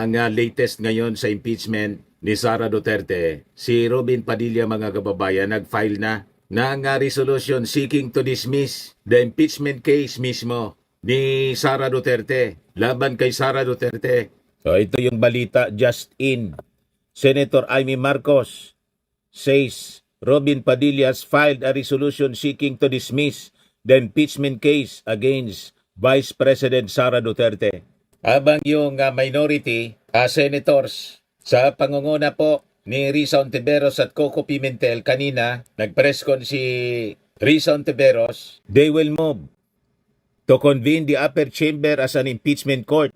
ang uh, latest ngayon sa impeachment ni Sara Duterte, si Robin Padilla mga kababayan nag-file na ng uh, resolution seeking to dismiss the impeachment case mismo ni Sara Duterte laban kay Sara Duterte. So ito yung balita just in. Senator Amy Marcos says Robin Padilla has filed a resolution seeking to dismiss the impeachment case against Vice President Sara Duterte. Habang yung uh, minority uh, senators sa pangunguna po ni Risa Ontiveros at Coco Pimentel kanina, nag-press con si Risa Ontiveros, they will move to convene the upper chamber as an impeachment court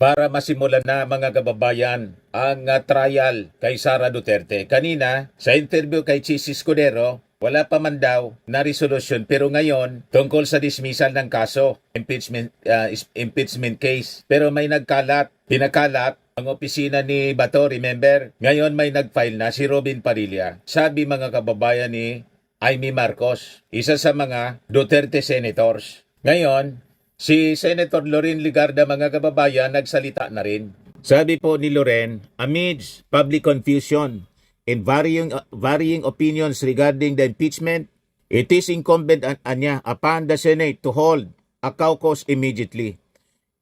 para masimulan na mga kababayan ang uh, trial kay Sara Duterte. Kanina, sa interview kay Chis Escudero, wala pa man daw na resolution pero ngayon tungkol sa dismissal ng kaso, impeachment uh, impeachment case. Pero may nagkalat, pinakalat ang opisina ni Bato, remember? Ngayon may nag-file na si Robin Padilla. Sabi mga kababayan ni Amy Marcos, isa sa mga Duterte senators. Ngayon, si Senator Loren Ligarda mga kababayan nagsalita na rin. Sabi po ni Loren, amidst public confusion and varying, varying opinions regarding the impeachment, it is incumbent on anya upon the Senate to hold a caucus immediately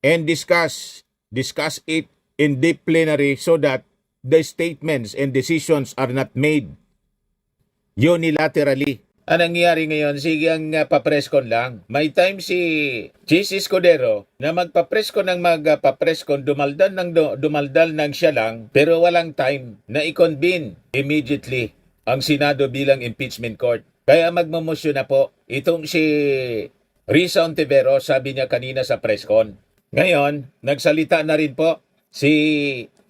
and discuss discuss it in deep plenary so that the statements and decisions are not made unilaterally. Anong nangyari ngayon? Sige ang uh, papreskon lang. May time si Chis Escudero na magpapreskon ng magpapreskon, dumaldal ng du- dumaldal ng siya lang, pero walang time na i-convene immediately ang Senado bilang impeachment court. Kaya magmamosyon na po itong si Risa Ontivero, sabi niya kanina sa presscon. Ngayon, nagsalita na rin po si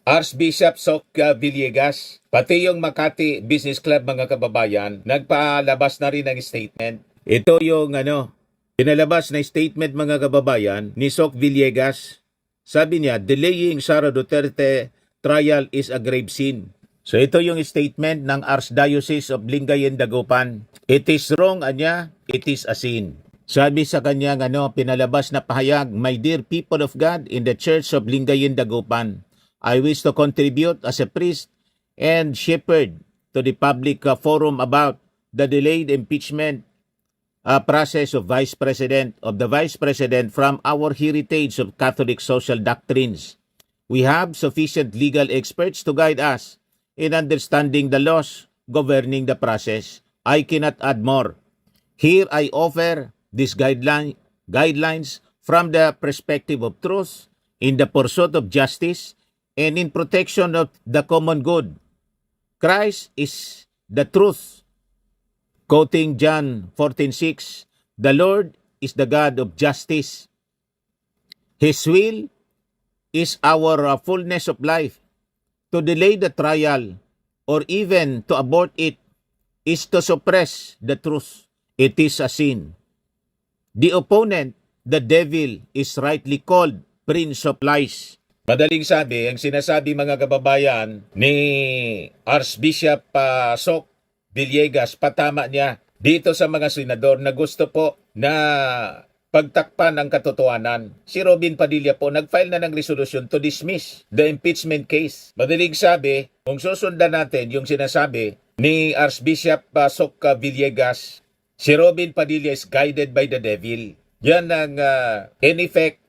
Archbishop Sok Villegas, pati yung Makati Business Club mga kababayan, nagpalabas na rin ng statement. Ito yung ano, pinalabas na statement mga kababayan ni Sok Villegas. Sabi niya, delaying Sara Duterte trial is a grave sin. So ito yung statement ng Archdiocese of Lingayen Dagupan. It is wrong, anya, it is a sin. Sabi sa kanyang ano, pinalabas na pahayag, My dear people of God in the Church of Lingayen Dagupan, I wish to contribute as a priest and shepherd to the public uh, forum about the delayed impeachment uh, process of Vice President of the Vice President from our heritage of Catholic social doctrines. We have sufficient legal experts to guide us in understanding the laws governing the process. I cannot add more. Here I offer these guideline, guidelines from the perspective of truth in the pursuit of justice and in protection of the common good. Christ is the truth. Quoting John 14:6, the Lord is the God of justice. His will is our uh, fullness of life. To delay the trial or even to abort it is to suppress the truth. It is a sin. The opponent, the devil, is rightly called Prince of Lies. Madaling sabi, ang sinasabi mga kababayan ni Archbishop uh, Sok Villegas, patama niya dito sa mga senador na gusto po na pagtakpan ang katotohanan. Si Robin Padilla po nag-file na ng resolution to dismiss the impeachment case. Madaling sabi, kung susundan natin yung sinasabi ni Archbishop uh, Sok uh, Villegas, si Robin Padilla is guided by the devil. Yan ang uh, in effect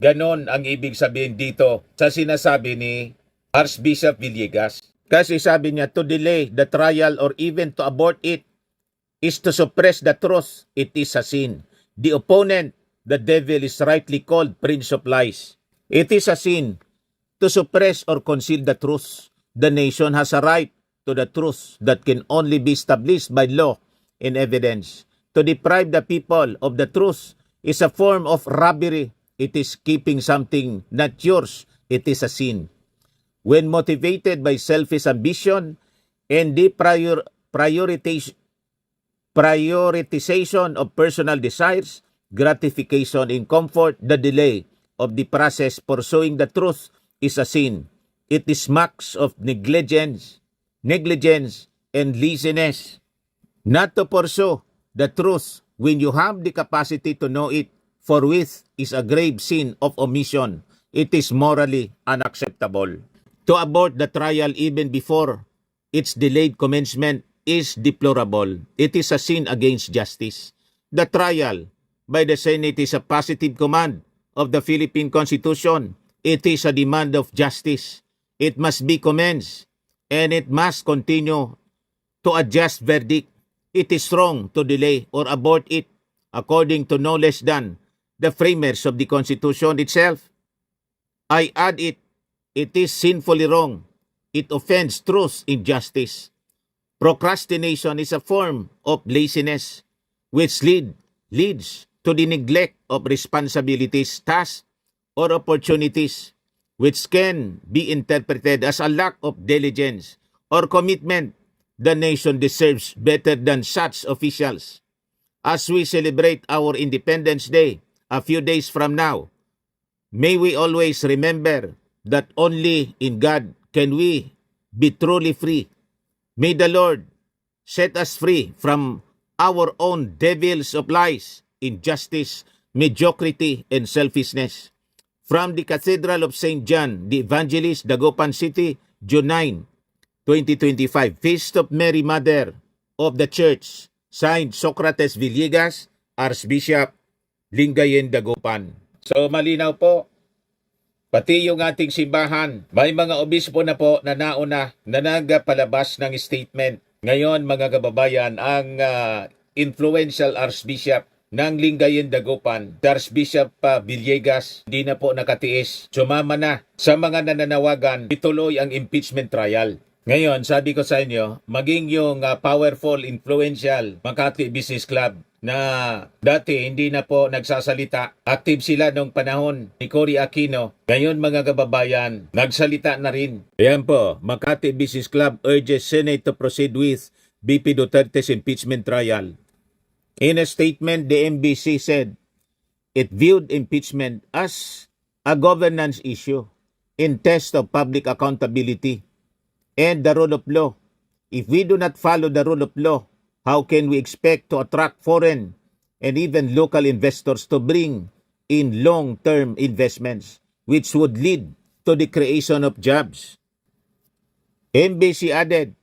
Ganon ang ibig sabihin dito sa sinasabi ni Archbishop Villegas. Kasi sabi niya, to delay the trial or even to abort it is to suppress the truth. It is a sin. The opponent, the devil, is rightly called Prince of Lies. It is a sin to suppress or conceal the truth. The nation has a right to the truth that can only be established by law and evidence. To deprive the people of the truth is a form of robbery It is keeping something not yours. It is a sin. When motivated by selfish ambition and the prior, prioritization, prioritization of personal desires, gratification in comfort, the delay of the process pursuing the truth is a sin. It is marks of negligence, negligence and laziness. Not to pursue the truth when you have the capacity to know it forthwith is a grave sin of omission. it is morally unacceptable. To abort the trial even before its delayed commencement is deplorable. It is a sin against justice. The trial by the Senate is a positive command of the Philippine Constitution. It is a demand of justice. It must be commenced and it must continue to a just verdict. It is wrong to delay or abort it according to no less than the framers of the Constitution itself. I add it, it is sinfully wrong. It offends truth in justice. Procrastination is a form of laziness which lead, leads to the neglect of responsibilities, tasks, or opportunities which can be interpreted as a lack of diligence or commitment. The nation deserves better than such officials. As we celebrate our Independence Day a few days from now, may we always remember that only in God can we be truly free. May the Lord set us free from our own devils of lies, injustice, mediocrity, and selfishness. From the Cathedral of St. John, the Evangelist, Dagupan City, June 9, 2025. Feast of Mary, Mother of the Church. Signed, Socrates Villegas, Archbishop, Lingayen, Dagupan. So, malinaw po, Pati yung ating simbahan, may mga obispo na po na nauna na nagpalabas ng statement. Ngayon mga kababayan, ang ah, influential archbishop ng Lingayen Dagupan, Archbishop pa Villegas, di na po nakatiis. Sumama na sa mga nananawagan, ituloy ang impeachment trial. Ngayon, sabi ko sa inyo, maging yung ah, powerful, influential Makati Business Club na dati hindi na po nagsasalita. Active sila nung panahon ni Cory Aquino. Ngayon mga kababayan, nagsalita na rin. Ayan po, Makati Business Club urges Senate to proceed with BP Duterte's impeachment trial. In a statement, the MBC said it viewed impeachment as a governance issue in test of public accountability and the rule of law. If we do not follow the rule of law, how can we expect to attract foreign and even local investors to bring in long-term investments, which would lead to the creation of jobs? MBC added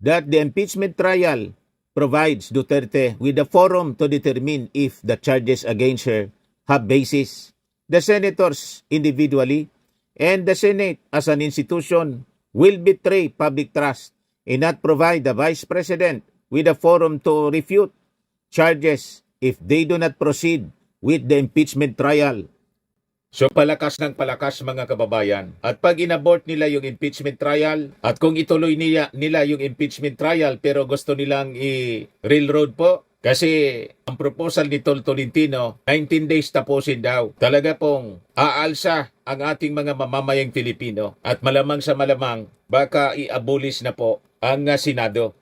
that the impeachment trial provides Duterte with a forum to determine if the charges against her have basis. The senators individually and the Senate as an institution will betray public trust and not provide the Vice President with a forum to refute charges if they do not proceed with the impeachment trial. So palakas ng palakas mga kababayan. At pag inabort nila yung impeachment trial at kung ituloy nila, nila yung impeachment trial pero gusto nilang i-railroad po kasi ang proposal ni Tol Tolentino 19 days tapusin daw. Talaga pong aalsa ang ating mga mamamayang Pilipino at malamang sa malamang baka i-abolish na po ang ah, Senado.